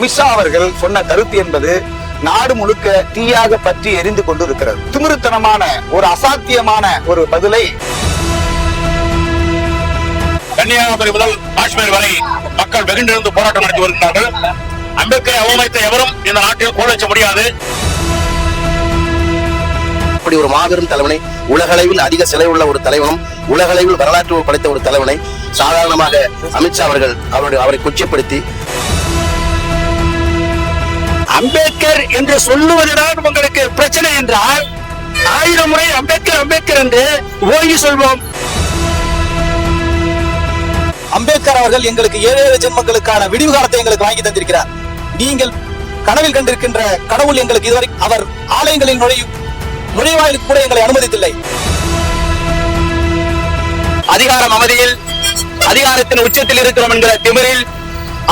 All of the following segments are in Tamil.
அமித்ஷா அவர்கள் சொன்ன கருத்து என்பது நாடு முழுக்க தீயாக பற்றி எரிந்து கொண்டு இருக்கிறது திமிருத்தனமான ஒரு அசாத்தியமான ஒரு பதிலை கன்னியாகுமரி முதல் காஷ்மீர் வரை மக்கள் வெகுண்டிருந்து போராட்டம் நடத்தி வருகிறார்கள். அம்பேத்கரை அவமதித்த எவரும் இந்த நாட்டில் கோல் வச்ச முடியாது. அப்படி ஒரு மாபெரும் தலைவனை உலகளவில் அதிக செலவுள்ள ஒரு தலைவனும் உலகளவில் வரலாற்று படைத்த ஒரு தலைவனை சாதாரணமாக அமித்ஷா அவர்கள் அவருடைய அவரை குச்சப்படுத்தி அம்பேத்கர் என்று சொல்லுவதுதான் உங்களுக்கு பிரச்சனை என்றால் ஆயிரம் முறை அம்பேத்கர் அம்பேத்கர் என்று ஓங்கி சொல்வோம். அம்பேத்கர் அவர்கள் எங்களுக்கு ஏழு ஏழு ஜென்மங்களுக்கான விடிவு காலத்தை எங்களுக்கு வாங்கி தந்திருக்கிறார். நீங்கள் கனவில் கண்டிருக்கின்ற கடவுள் எங்களுக்கு இதுவரை அவர் ஆலயங்களில் நுழையும் நுழைவாயிலுக்கு கூட எங்களை அனுமதித்தில்லை. அதிகாரம் அமைதியில் அதிகாரத்தின் உச்சத்தில் இருக்கிறோம் என்கிற திமிரில்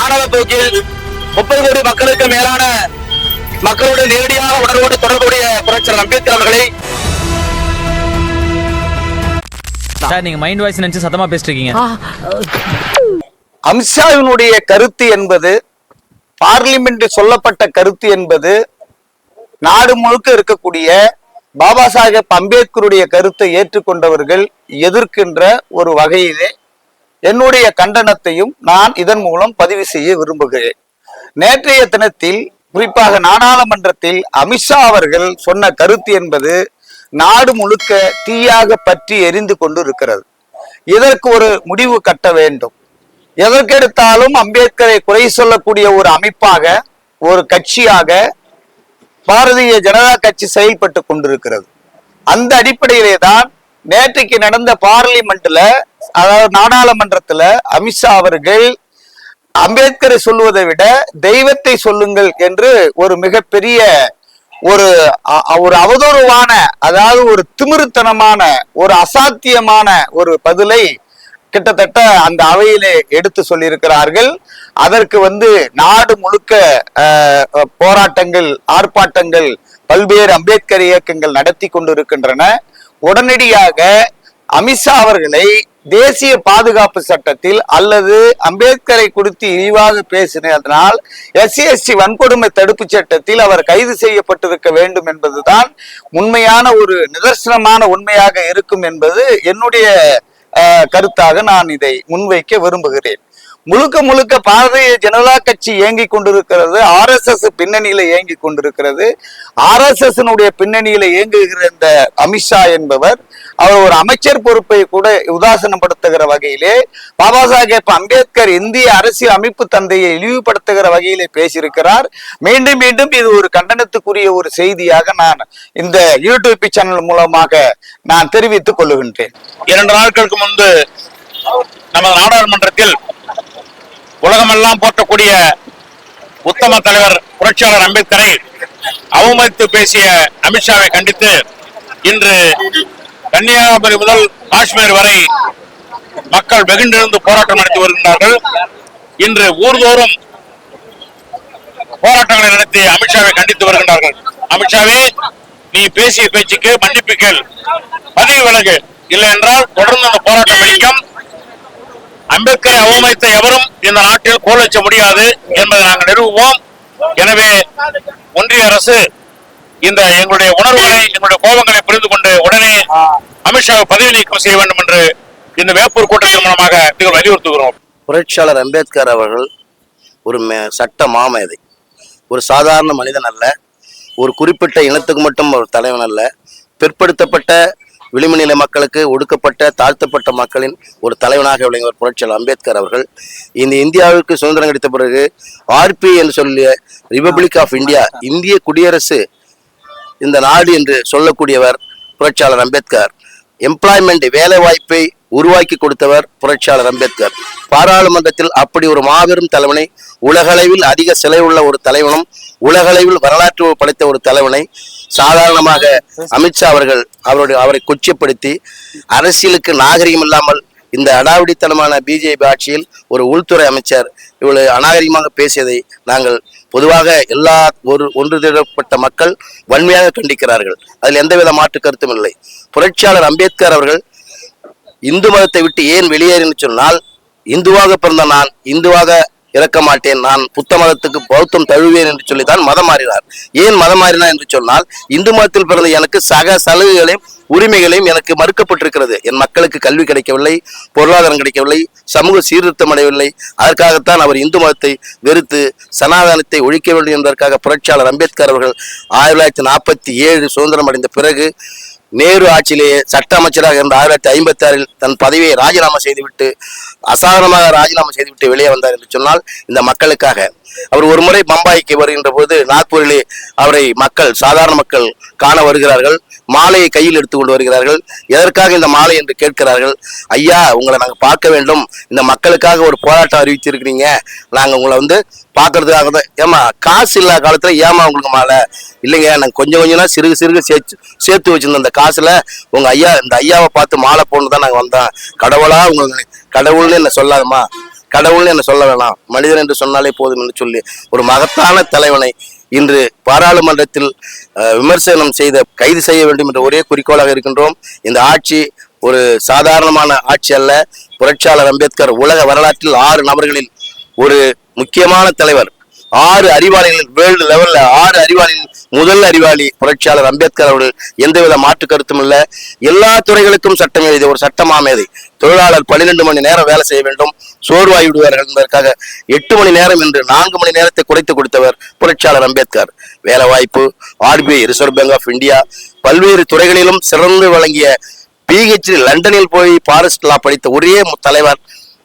ஆணவ போக்கில் முப்பது கோடி மக்களுக்கு மேலான மக்களோடு நேரடியாக உணர்வோடு தொடர்புடைய புரட்சியாளர் அம்பேத்கர் அவர்களை சார் நீங்க மைண்ட் வாய்ஸ் நினைச்சு சத்தமா பேசிட்டு இருக்கீங்க அமித்ஷாவினுடைய கருத்து என்பது பார்லிமெண்டில் சொல்லப்பட்ட கருத்து என்பது நாடு முழுக்க இருக்கக்கூடிய பாபா சாஹேப் அம்பேத்கருடைய கருத்தை ஏற்றுக்கொண்டவர்கள் எதிர்க்கின்ற ஒரு வகையிலே என்னுடைய கண்டனத்தையும் நான் இதன் மூலம் பதிவு செய்ய விரும்புகிறேன். நேற்றைய தினத்தில் குறிப்பாக நாடாளுமன்றத்தில் அமித்ஷா அவர்கள் சொன்ன கருத்து என்பது நாடு முழுக்க தீயாக பற்றி எரிந்து கொண்டு இருக்கிறது இதற்கு ஒரு முடிவு கட்ட வேண்டும். எதற்கெடுத்தாலும் அம்பேத்கரை குறை சொல்லக்கூடிய ஒரு அமைப்பாக ஒரு கட்சியாக பாரதிய ஜனதா கட்சி செயல்பட்டு கொண்டிருக்கிறது. அந்த அடிப்படையிலே தான் நேற்றைக்கு நடந்த பார்லிமெண்ட்ல அதாவது நாடாளுமன்றத்துல அமித்ஷா அவர்கள் அம்பேத்கரை சொல்லுவதை விட தெய்வத்தை சொல்லுங்கள் என்று ஒரு மிகப்பெரிய ஒரு அ- ஒரு அவதூறுவான அதாவது ஒரு திமிருத்தனமான ஒரு அசாத்தியமான ஒரு பதிலை கிட்டத்தட்ட அந்த அவையிலே எடுத்து சொல்லியிருக்கிறார்கள். அதற்கு வந்து நாடு முழுக்க போராட்டங்கள் ஆர்ப்பாட்டங்கள் பல்வேறு அம்பேத்கர் இயக்கங்கள் நடத்தி கொண்டிருக்கின்றன. உடனடியாக அமித்ஷா அவர்களை தேசிய பாதுகாப்பு சட்டத்தில் அல்லது அம்பேத்கரை குறித்து இழிவாக பேசினதனால் எஸ்சி எஸ்டி வன்கொடுமை தடுப்பு சட்டத்தில் அவர் கைது செய்யப்பட்டிருக்க வேண்டும் என்பதுதான் உண்மையான ஒரு நிதர்சனமான உண்மையாக இருக்கும் என்பது என்னுடைய கருத்தாக நான் இதை முன்வைக்க விரும்புகிறேன். முழுக்க முழுக்க பாரதிய ஜனதா கட்சி இயங்கி கொண்டிருக்கிறது ஆர்எஸ்எஸ் பின்னணியில இயங்கிக் கொண்டிருக்கிறது. ஆர்எஸ்எஸ் பின்னணியில இயங்குகிற இந்த அமித்ஷா என்பவர் அவர் ஒரு அமைச்சர் பொறுப்பை கூட உதாசனப்படுத்துகிற வகையிலே பாபா சாஹேப் அம்பேத்கர் இந்திய அரசியல் அமைப்பு தந்தையை இழிவுபடுத்துகிற வகையிலே பேசியிருக்கிறார். மீண்டும் மீண்டும் இது ஒரு கண்டனத்துக்குரிய ஒரு செய்தியாக நான் இந்த யூடியூப் சேனல் மூலமாக நான் தெரிவித்துக் கொள்ளுகின்றேன். இரண்டு நாட்களுக்கு முன்பு நமது நாடாளுமன்றத்தில் உலகமெல்லாம் போற்றக்கூடிய உத்தம தலைவர் புரட்சியாளர் அம்பேத்கரை அவமதித்து பேசிய அமித்ஷாவை கண்டித்து இன்று கன்னியாகுமரி முதல் காஷ்மீர் வரை மக்கள் வெகுண்டிருந்து போராட்டம் நடத்தி வருகின்றார்கள் இன்று ஊர்தோறும் போராட்டங்களை நடத்தி அமித்ஷாவை கண்டித்து வருகின்றார்கள் அமித்ஷாவே நீ பேசிய பேச்சுக்கு மன்னிப்பு கேள். பதவி விலகு. இல்லை என்றால் தொடர்ந்து அந்த போராட்டம் வெடிக்கும். அம்பேத்கரை அவமதித்த எவரும் இந்த நாட்டில் கோல் வச்ச முடியாது என்பதை நாங்கள் நிறுவுவோம் எனவே ஒன்றிய அரசு இந்த எங்களுடைய உணர்வுகளை எங்களுடைய கோபங்களை புரிந்து கொண்டு உடனே அமித்ஷா பதவி நீக்கம் செய்ய வேண்டும் என்று இந்த வேப்பூர் கூட்டத்தின் மூலமாக நீங்கள் வலியுறுத்துகிறோம். புரட்சியாளர் அம்பேத்கர் அவர்கள் ஒரு மே- சட்ட மாமேதை. ஒரு சாதாரண மனிதன் அல்ல. ஒரு குறிப்பிட்ட இனத்துக்கு மட்டும் ஒரு தலைவன் அல்ல. பிற்படுத்தப்பட்ட விளிம்புநிலை மக்களுக்கு ஒடுக்கப்பட்ட தாழ்த்தப்பட்ட மக்களின் ஒரு தலைவனாக விளங்கியவர் புரட்சியாளர் அம்பேத்கர் அவர்கள் இந்த இந்தியாவிற்கு சுதந்திரம் கிடைத்த பிறகு ஆர்பி என்று சொல்லிய ரிபப்ளிக் ஆஃப் இந்தியா இந்திய குடியரசு இந்த நாடு என்று சொல்லக்கூடியவர் புரட்சியாளர் அம்பேத்கர். எம்ப்ளாய்மெண்ட் வேலை வாய்ப்பை உருவாக்கி கொடுத்தவர் புரட்சியாளர் அம்பேத்கர். பாராளுமன்றத்தில் அப்படி ஒரு மாபெரும் தலைவனை உலகளவில் அதிக சிலை உள்ள ஒரு தலைவனும் உலகளவில் வரலாற்று படைத்த ஒரு தலைவனை சாதாரணமாக அமித்ஷா அவர்கள் அவருடைய அவரை கொச்சப்படுத்தி அரசியலுக்கு நாகரிகம் இல்லாமல் இந்த அடாவடித்தனமான பிஜேபி ஆட்சியில் ஒரு உள்துறை அமைச்சர் இவ்வளவு அநாகரிகமாக பேசியதை நாங்கள் பொதுவாக எல்லா ஒரு ஒன்று திடப்பட்ட மக்கள் வன்மையாக கண்டிக்கிறார்கள். அதில் எந்தவித மாற்று கருத்தும் இல்லை. புரட்சியாளர் அம்பேத்கர் அவர்கள் இந்து மதத்தை விட்டு ஏன் வெளியேறின்னு சொன்னால் இந்துவாக பிறந்த நான் இந்துவாக இறக்க மாட்டேன் நான் புத்த மதத்துக்கு பௌத்தம் தழுவேன் என்று சொல்லித்தான் மதம் மாறினார். ஏன் மதம் மாறினார் என்று சொன்னால் இந்து மதத்தில் பிறந்த எனக்கு சக சலுகைகளையும் உரிமைகளையும் எனக்கு மறுக்கப்பட்டிருக்கிறது. என் மக்களுக்கு கல்வி கிடைக்கவில்லை பொருளாதாரம் கிடைக்கவில்லை சமூக சீர்திருத்தம் அடையவில்லை. அதற்காகத்தான் அவர் இந்து மதத்தை வெறுத்து சனாதனத்தை ஒழிக்க வேண்டும் என்பதற்காக புரட்சியாளர் அம்பேத்கர் அவர்கள் ஆயிரத்தி தொள்ளாயிரத்தி நாற்பத்தி ஏழு சுதந்திரம் அடைந்த பிறகு நேரு ஆட்சியிலேயே சட்ட அமைச்சராக இருந்த ஆயிரத்தி தொள்ளாயிரத்தி ஐம்பத்தி ஆறில் தன் பதவியை ராஜினாமா செய்துவிட்டு அசாதாரணமாக ராஜினாமா செய்துவிட்டு வெளியே வந்தார் என்று சொன்னால் இந்த மக்களுக்காக. அவர் ஒரு முறை பம்பாய்க்கு வருகின்ற போது நாக்பூரிலே அவரை மக்கள் சாதாரண மக்கள் காண வருகிறார்கள். மாலையை கையில் எடுத்துக்கொண்டு வருகிறார்கள். எதற்காக இந்த மாலை என்று கேட்கிறார்கள். ஐயா உங்களை நாங்கள் பார்க்க வேண்டும். இந்த மக்களுக்காக ஒரு போராட்டம் அறிவிச்சிருக்கிறீங்க. நாங்கள் உங்களை வந்து பார்க்கறதுக்காக தான். ஏமா காசு இல்லாத காலத்தில் ஏமா உங்களுக்கு மாலை? இல்லைங்க நாங்கள் கொஞ்சம் கொஞ்சம்னா சிறுகு சிறுகு சேர்த்து சேர்த்து வச்சுருந்தோம் அந்த காசில். உங்கள் ஐயா இந்த ஐயாவை பார்த்து மாலை போடணும் தான் நாங்கள் வந்தோம். கடவுளாக உங்களுக்கு கடவுள்னு என்ன சொல்லாதம்மா? கடவுள்னு என்ன சொல்ல வேணாம். மனிதன் என்று சொன்னாலே போதும் என்று சொல்லி ஒரு மகத்தான தலைவனை இன்று பாராளுமன்றத்தில் விமர்சனம் செய்த கைது செய்ய வேண்டும் என்ற ஒரே குறிக்கோளாக இருக்கின்றோம். இந்த ஆட்சி ஒரு சாதாரணமான ஆட்சி அல்ல. புரட்சியாளர் அம்பேத்கர் உலக வரலாற்றில் ஆறு நபர்களில் ஒரு முக்கியமான தலைவர். ஆறு அறிவாளிகள் வேர்ல்டு லெவல்ல ஆறு அறிவாளிகள் முதல் அறிவாளி புரட்சியாளர் அம்பேத்கர் அவர்கள். எந்தவித மாற்று கருத்தும் இல்ல. எல்லா துறைகளுக்கும் சட்டம் எழுதிய ஒரு சட்டமாமேதை. தொழிலாளர் பன்னிரண்டு மணி நேரம் வேலை செய்ய வேண்டும். சோர்வாய் விடுவார்கள் என்பதற்காக எட்டு மணி நேரம் என்று நான்கு மணி நேரத்தை குறைத்து கொடுத்தவர் புரட்சியாளர் அம்பேத்கர். வேலை வாய்ப்பு RBI reserve bank of India பல்வேறு துறைகளிலும் சிறந்து வழங்கிய பிஹெச்டி லண்டனில் போய் பாரிஸ்ட் லா படித்த ஒரே தலைவர்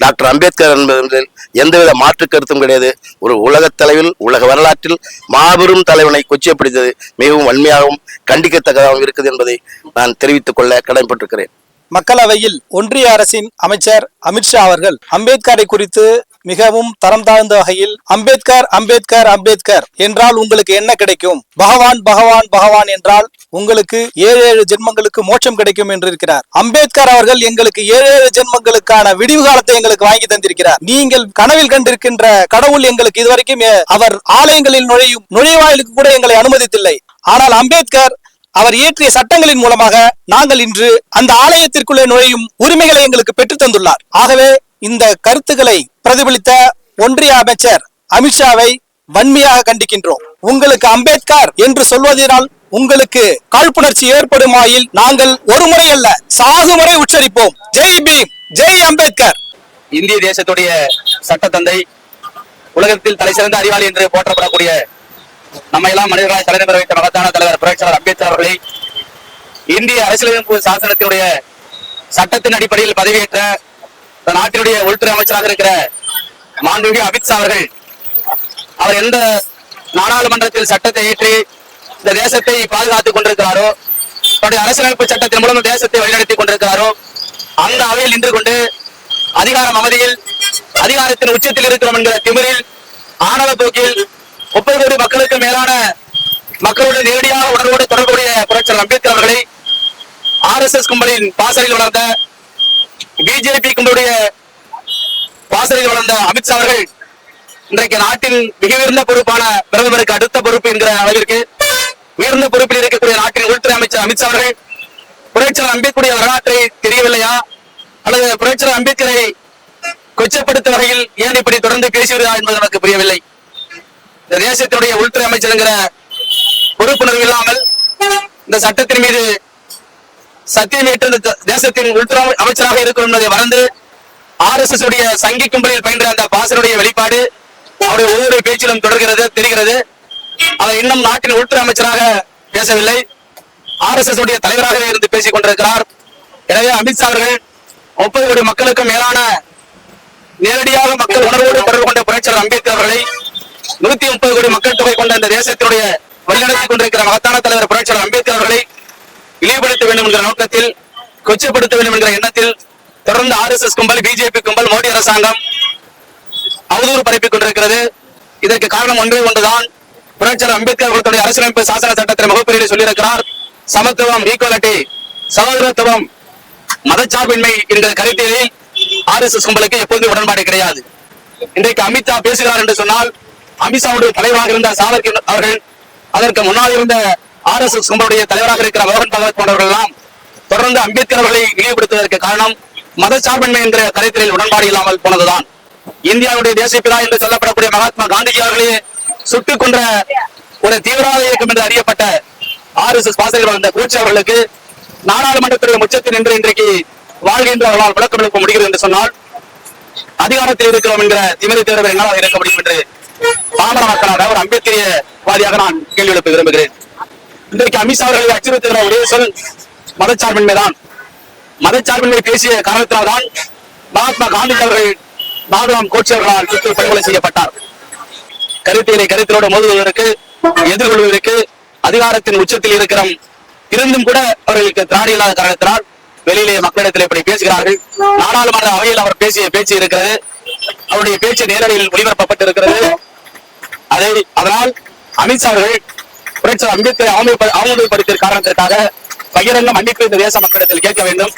டாக்டர் அம்பேத்கர் என்பதில் எந்தவித மாற்று கருத்தும் கிடையாது. ஒரு உலகத் தலைவில் உலக வரலாற்றில் மாபெரும் தலைவனை கொச்சைப்படுத்தது மிகவும் வன்மையாகவும் கண்டிக்கத்தக்கதாகவும் இருக்குது என்பதை நான் தெரிவித்துக் கொள்ள கடமைப்பட்டிருக்கிறேன். மக்களவையில் ஒன்றிய அரசின் அமைச்சர் அமித்ஷா அவர்கள் அம்பேத்கரை குறித்து மிகவும் தரம் தாழ்ந்த வகையில் அம்பேத்கர் அம்பேத்கர் அம்பேத்கர் என்றால் உங்களுக்கு என்ன கிடைக்கும்? பகவான் பகவான் பகவான் என்றால் உங்களுக்கு ஏழு ஏழு ஜென்மங்களுக்கு மோட்சம் கிடைக்கும் என்று இருக்கிறார். அம்பேத்கர் அவர்கள் எங்களுக்கு ஏழு ஏழு ஜென்மங்களுக்கான விடிவு காலத்தை எங்களுக்கு வாங்கி தந்திருக்கிறார். நீங்கள் கனவில் கண்டிருக்கின்ற கடவுள் எங்களுக்கு இதுவரைக்கும் அவர் ஆலயங்களில் நுழையும் நுழைவாயிலுக்கு கூட எங்களை அனுமதித்தில்லை. ஆனால் அம்பேத்கர் அவர் இயற்றிய சட்டங்களின் மூலமாக நாங்கள் இன்று அந்த ஆலயத்திற்குள்ளே நுழையும் உரிமைகளை எங்களுக்கு பெற்றுத் தந்துள்ளார். ஆகவே இந்த கருத்துக்களை பிரதிபலித்த ஒன்றிய அமைச்சர் அமித்ஷாவை வன்மையாக கண்டிக்கின்றோம். உங்களுக்கு அம்பேத்கர் என்று சொல்வதனால் உங்களுக்கு காழ்ப்புணர்ச்சி ஏற்படுமாயில் நாங்கள் ஒரு முறை அல்ல சாகுமுறை உச்சரிப்போம். ஜெய் பீம் ஜெய் அம்பேத்கர். இந்திய தேசத்துடைய சட்டத்தந்தை உலகத்தில் தலை சிறந்த அறிவாளி என்று போற்றப்படக்கூடிய நம்ம எல்லாம் மனிதர்களால் தலைநகர வைத்த மகத்தான தலைவர் புரட்சியாளர் அம்பேத்கர் அவர்களை இந்திய அரசியலமைப்பு சாசனத்தினுடைய சட்டத்தின் அடிப்படையில் பதவியேற்ற நாட்டினுடைய உள்துறை அமைச்சராக இருக்கிற மாண்புமிகு அமித்ஷா அவர்கள் அவர் எந்த நாடாளுமன்றத்தில் சட்டத்தை ஏற்றி இந்த தேசத்தை பாதுகாத்துக் கொண்டிருக்கிறாரோ தன்னுடைய அரசியலமைப்பு சட்டத்தின் மூலம் தேசத்தை வழிநடத்தி கொண்டிருக்கிறாரோ அந்த அவையில் நின்று கொண்டு அதிகாரம் அவதியில் அதிகாரத்தின் உச்சத்தில் இருக்கிறோம் என்கிற திமிரில் ஆணவ போக்கில் முப்பது கோடி மக்களுக்கு மேலான மக்களோடு நேரடியாக உணர்வோடு தொடர்புடைய புரட்சியாளர் அம்பேத்கர் அவர்களை ஆர் எஸ் எஸ் கும்பலின் பாசறையில் வளர்ந்த பிஜேபி கும்பலுடைய பாசறையில் வளர்ந்த அமித்ஷா அவர்கள் இன்றைக்கு நாட்டின் மிக உயர்ந்த பொறுப்பான பிரதமருக்கு அடுத்த பொறுப்பு என்கிற அளவிற்கு உயர்ந்த பொறுப்பில் இருக்கக்கூடிய நாட்டின் உள்துறை அமைச்சர் அமித்ஷா அவர்கள் புரட்சியாளர் அம்பேத்கருடைய வரலாற்றை தெரியவில்லையா? அல்லது புரட்சியாளர் அம்பேத்கரை கொச்சப்படுத்த வகையில் ஏன் இப்படி தொடர்ந்து பேசுகிறதா என்பது நமக்கு புரியவில்லை. இந்த தேசத்தினுடைய உள்துறை அமைச்சர் என்கிற பொறுப்புணர்வு இல்லாமல் இந்த சட்டத்தின் மீது சத்தியமேற்று இந்த தேசத்தின் உள்துறை அமைச்சராக இருக்கும் என்பதை மறந்து ஆர் எஸ் எஸ் உடைய சங்கி கும்பலில் பயின்ற அந்த பாசனுடைய வெளிப்பாடு அவருடைய ஒவ்வொரு பேச்சிலும் தொடர்கிறது தெரிகிறது. அவர் இன்னும் நாட்டின் உள்துறை அமைச்சராக பேசவில்லை. ஆர் எஸ் எஸ் உடைய தலைவராகவே இருந்து பேசிக் கொண்டிருக்கிறார். எனவே அமித்ஷா அவர்கள் முப்பது கோடி மக்களுக்கும் மேலான நேரடியாக மக்கள் உணர்வோடு தொடர்பு கொண்ட புரட்சியாளர் அம்பேத்கர் அவர்களை நூத்தி முப்பது கோடி மக்கள் தொகை கொண்ட இந்த தேசத்தினுடைய வழிநடத்திக் கொண்டிருக்கிற மகத்தான தலைவர் புரட்சியாளர் அம்பேத்கர் அவர்களை இழிவுபடுத்த வேண்டும் என்கிற நோக்கத்தில் கொச்சப்படுத்த வேண்டும் என்கிற எண்ணத்தில் தொடர்ந்து ஆர் எஸ் எஸ் கும்பல் பிஜேபி கும்பல் மோடி அரசாங்கம் அவதூறு பரப்பிக் கொண்டிருக்கிறது. இதற்கு காரணம் ஒன்றே ஒன்றுதான். புரட்சியாளர் அம்பேத்கர் அவர்களுடைய அரசியலமைப்பு சாசன சட்டத்தில் முகப்பிரியில் சொல்லியிருக்கிறார். சமத்துவம் ஈக்குவலிட்டி சகோதரத்துவம் மதச்சார்பின்மை என்ற கருத்திலே ஆர் எஸ் எஸ் கும்பலுக்கு எப்போதும் உடன்பாடு கிடையாது. இன்றைக்கு அமித்ஷா பேசுகிறார் என்று சொன்னால் அமித்ஷாவுடைய தலைவராக இருந்த சாவர்கர் அவர்கள் அதற்கு முன்னால் இருந்த ஆர் எஸ் எஸ் கும்பலுடைய தலைவராக இருக்கிற மோகன் பகவத் போன்றவர்கள் எல்லாம் தொடர்ந்து அம்பேத்கர் அவர்களை நினைவுபடுத்துவதற்கு காரணம் மதச்சார்பின்மை என்ற கருத்தியலில் உடன்பாடு இல்லாமல் போனதுதான். இந்தியாவுடைய தேசியப்பிதா என்று சொல்லப்படக்கூடிய மகாத்மா காந்திஜி அவர்களே சுட்டுக் கொன்ற ஒரு தீவிரவாத இயக்கம் என்று அறியப்பட்ட ஆர் எஸ் எஸ் பாசகர் வந்த கோட்சே அவர்களுக்கு நாடாளுமன்றத்துடைய உச்சத்தில் நின்று இன்றைக்கு வாழ்கின்றவர்களால் விளக்கம் எழுப்ப முடிகிறது என்று சொன்னால் அதிகாரத்தில் இருக்கிறோம் என்கிற திமிரை தேர்வு என்னால் இருக்க முடியும் என்று பாமர மக்களாக ஒரு அம்பேத்கரிய வாதியாக நான் கேள்வி எழுப்ப விரும்புகிறேன். இன்றைக்கு அமித்ஷா அவர்களை அச்சுறுத்துகிற ஒரே சொல் மதச்சார்பின்மைதான் மதச்சார்பின்மை பேசிய காரணத்தினால்தான் மகாத்மா காந்தி அவர்கள் நாகராம் கோட்சே அவர்களால் சுட்டு படுகொலை செய்யப்பட்டார். கருத்தினை கருத்திலோடு மோதுவதற்கு எதிர்கொள்வதற்கு அதிகாரத்தின் உச்சத்தில் இருக்கிற இருந்தும் கூட அவர்களுக்கு திராணி இல்லாத காரணத்தினால் வெளியிலே மக்களிடத்தில் இப்படி பேசுகிறார்கள். நாடாளுமன்ற அவையில் அவர் பேசிய பேச்சு இருக்கிறது. அவருடைய பேச்சு நேரடியில் ஒளிபரப்பப்பட்டிருக்கிறது. அதை அதனால் அமித்ஷா அவர்கள் புரட்சியாளர் அம்பேத்கரை அவமதிப்படுத்திய காரணத்திற்காக பகிரங்க மன்னிப்பு இந்த தேச மக்களிடத்தில் கேட்க வேண்டும்.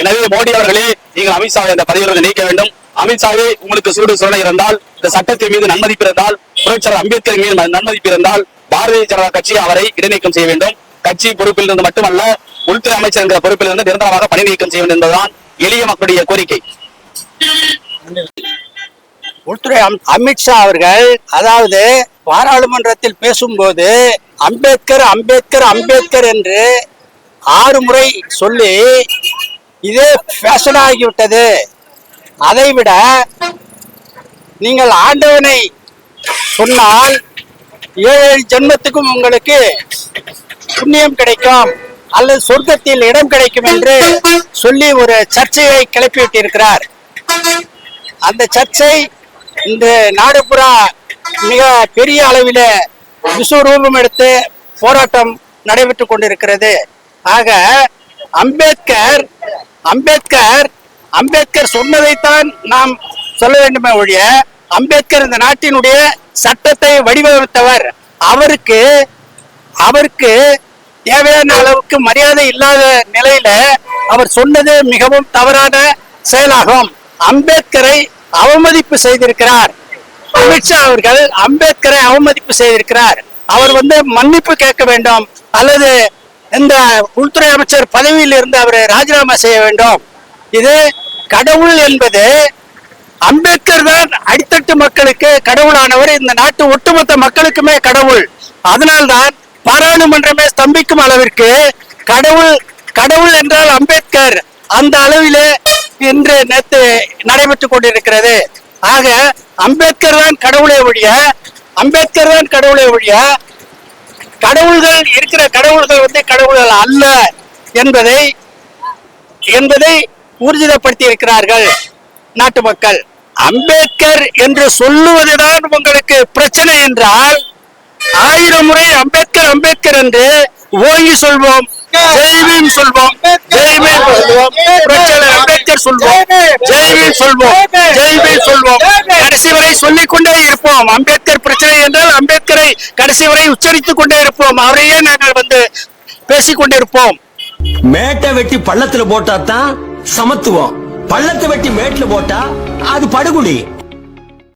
எனவே மோடி அவர்களே நீங்கள் அமித்ஷாவை அந்த பதவியிலிருந்து நீக்க வேண்டும். அமித்ஷாவே உங்களுக்கு சூடு சுரணை இருந்தால் இந்த சட்டத்தின் மீது நன்மதிப்பு இருந்தால் புரட்சியாளர் அம்பேத்கர் மீது நன்மதிப்பு இருந்தால் பாரதிய ஜனதா கட்சி அவரை இடைநீக்கம் செய்ய வேண்டும். கட்சி பொறுப்பில் இருந்து மட்டுமல்ல உள்துறை அமைச்சர் என்கிற பொறுப்பில் இருந்து நிரந்தரமாக பணி நீக்கம் செய்ய வேண்டும் என்பதுதான் எளிய மக்களுடைய கோரிக்கை. உள்துறை அம்- அமித்ஷா அவர்கள் அதாவது பாராளுமன்றத்தில் பேசும்போது அம்பேத்கர் அம்பேத்கர் அம்பேத்கர் என்று ஆறு முறை சொல்லி இதே ஃபேஷன் ஆகிவிட்டது. அதைவிட நீங்கள் ஆண்டவனை சொன்னால் ஏழு ஜென்மத்துக்கும் உங்களுக்கு புண்ணியம் கிடைக்கும் அல்லது சொர்க்கத்தில் இடம் கிடைக்கும் என்று சொல்லி ஒரு சர்ச்சையை கிளப்பிவிட்டிருக்கிறார். அந்த சர்ச்சை இந்த நாடுபுறா மிக பெரிய அளவில் விஸ்வரூபம் எடுத்து போராட்டம் நடைபெற்று கொண்டிருக்கிறது. ஆக அம்பேத்கர் அம்பேத்கர் அம்பேத்கர் சொன்னதைத்தான் நாம் சொல்ல வேண்டுமே ஒழிய அம்பேத்கர் இந்த நாட்டினுடைய சட்டத்தை வடிவமைத்தவர். அவருக்கு அவருக்கு தேவையான அளவுக்கு மரியாதை இல்லாத நிலையில அவர் சொன்னது மிகவும் தவறான செயலாகும். அம்பேத்கரை அவமதிப்பு செய்திருக்கிறார். அமித்ஷா அவர்கள் அம்பேத்கரை அவமதிப்பு செய்திருக்கிறார். அவர் வந்து மன்னிப்பு கேட்க வேண்டும் அல்லது இந்த உள்துறை அமைச்சர் பதவியில் இருந்து அவரை ராஜினாமா செய்ய வேண்டும். இது கடவுள் என்பது அம்பேத்கர் தான் அடித்தட்டு மக்களுக்கு கடவுளானவர். இந்த நாட்டு ஒட்டுமொத்த மக்களுக்குமே கடவுள். அதனால்தான் பாராளுமன்றமே ஸ்தம்பிக்கும் அளவிற்கு கடவுள் கடவுள் என்றால் அம்பேத்கர். அந்த அளவிலே இன்று நேற்று நடைபெற்றுக் கொண்டிருக்கிறது. ஆக அம்பேத்கர் தான் கடவுளை ஒழிய அம்பேத்கர் தான் கடவுளை ஒழிய கடவுள்கள் இருக்கிற கடவுள்கள் வந்து கடவுள்கள் அல்ல என்பதை என்பதை ஊர்ஜிதப்படுத்தி இருக்கிறார்கள் நாட்டு மக்கள். அம்பேத்கர் என்று சொல்லுவதுதான் உங்களுக்கு பிரச்சனை என்றால் ஆயிரம் முறை அம்பேத்கர் அம்பேத்கர் என்று ஓங்கி சொல்வோம். ஜெய்வீம் சொல்வோம். ஜெய்வீம் சொல்வோம். புரட்சியாளர் அம்பேத்கர் சொல்வோம். ஜெய்வீம் சொல்வோம். ஜெய்வீம் சொல்வோம். கடைசி வரை சொல்லிக் கொண்டே இருப்போம். அம்பேத்கர் பிரச்சனை என்றால் அம்பேத்கரை கடைசி வரை உச்சரித்துக் கொண்டே இருப்போம். அவரையே நாங்கள் வந்து பேசிக் கொண்டிருப்போம். மேட்டை வெட்டி பள்ளத்துல போட்டா தான் சமத்துவம். பள்ளத்தை வெட்டி மேட்ல போட்டா அது படுகுழி